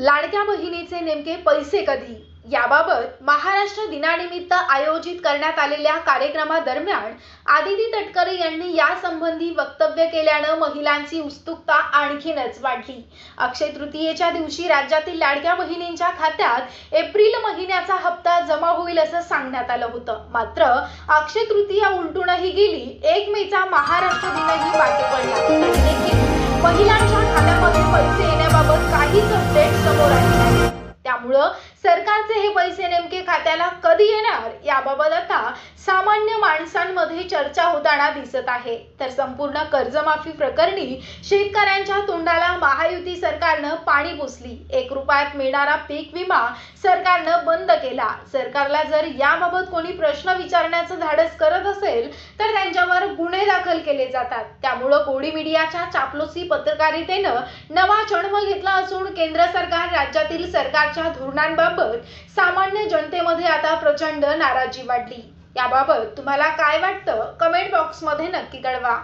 लाडक्या बहिणीचे नेमके पैसे कधी? याबाबत महाराष्ट्र दिनानिमित्त आयोजित करण्यात आलेल्या कार्यक्रमादरम्यान आदिती तटकरे यांनी यासंबंधी वक्तव्य केल्यानं महिलांची उत्सुकता आणखीनच वाढली. अक्षय तृतीयेच्या दिवशी राज्यातील लाडक्या बहिणींच्या खात्यात एप्रिल महिन्याचा हप्ता जमा होईल असं सांगण्यात आलं होतं. मात्र अक्षय तृतीया उलटूनही गेली. एक मेचा महाराष्ट्र दिनही मागे पडला. महिलांच्या खात्यात काहीच अपडेट समोर आले त्यामुळं सरकारचे हे पैसे नेमके खात्याला कधी येणार याबाबत आता सामान्य माणसांमध्ये चर्चा होताना दिसत आहे. तर संपूर्ण कर्जमाफी प्रकरणी शेतकऱ्यांच्या तोंडाला महायुती सरकारनं पाणी पुसली. एक रुपयात मिळणारा पीक विमा सरकारनं बंद केला. सरकारला जर याबाबत कोणी प्रश्न विचारण्याचं धाडस करत असेल तर त्यांच्यावर गुन्हे दाखल केले जातात. त्यामुळं गोडी मीडियाच्या चापलोसी पत्रकारितेनं नवा जन्म घेतला असून केंद्र सरकार राज्यातील सरकारच्या धोरणांबाबत सामान्य जनतेमध्ये आता प्रचंड नाराजी वाढली. याबाबत तुम्हाला काय वाटतं? कमेंट बॉक्समध्ये नक्की कळवा.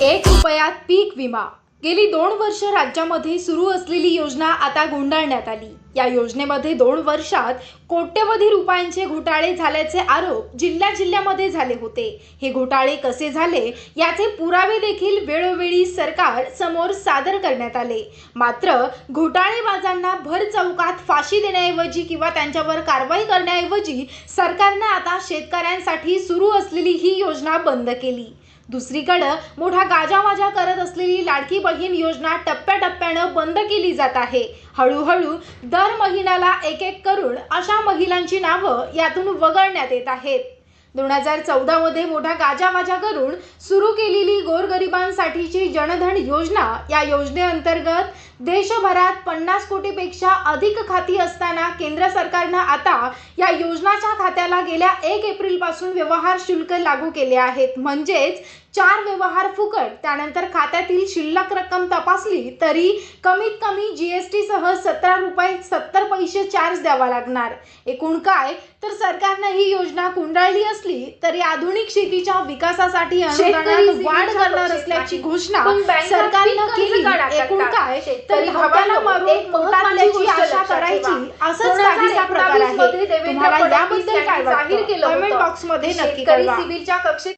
एक रुपयात पीक विमा. गेली दोन वर्ष राज्यामध्ये सुरू असलेली योजना आता गुंडाळण्यात आली. या योजनेमध्ये दोन वर्षात कोट्यवधी रुपयांचे घोटाळे झाल्याचे आरोप जिल्ह्या जिल्ह्यामध्ये झाले होते. हे घोटाळे कसे झाले याचे पुरावे देखील वेळोवेळी सरकार समोर सादर करण्यात आले. मात्र घोटाळेबाजांना भर चौकात फाशी देण्याऐवजी किंवा त्यांच्यावर कारवाई करण्याऐवजी सरकारनं आता शेतकऱ्यांसाठी सुरू असलेली ही योजना बंद केली. दुसरीकडं मोठा गाजावाजा करत असलेली लाडकी बहीण योजना टप्प्याटप्प्यानं बंद केली जात आहे. हळूहळू दर महिन्याला एक एक करून अशा महिलांची नावं यातून वगळण्यात येत आहेत. दोन हजार चौदामध्ये मोठा गाजावाजा करून सुरू केलेली गोरगरिबांसाठीची जनधन योजना या योजनेअंतर्गत देशभरात पन्नास कोटीपेक्षा अधिक खाती असताना केंद्र सरकारनं आता या योजनाच्या खात्याला गेल्या एक एप्रिलपासून व्यवहार शुल्क लागू केले आहेत. म्हणजेच चार व्यवहार फुकट त्यानंतर खात्यातील शिल्लक रक्कम तपासली तरी कमीत कमी जीएसटी सह सतरा रुपये सत्तर पैसे चार्ज द्यावा लागणार. एकूण काय? तर सरकारनं ही योजना कुंडाळली असली तरी आधुनिक शेतीच्या विकासासाठी अनुदानात वाढ करणार असल्याची. घोषणा सरकारनं एकूण. काय? तर धावत्याला मारून आशा करायची. असंच 2019 काहीसा प्रकार आहे तुम्हाला याबद्दल काय वाटतं? केलं कमेंट बॉक्समध्ये नक्की कळवा. सिव्हिलच्या कक्षेत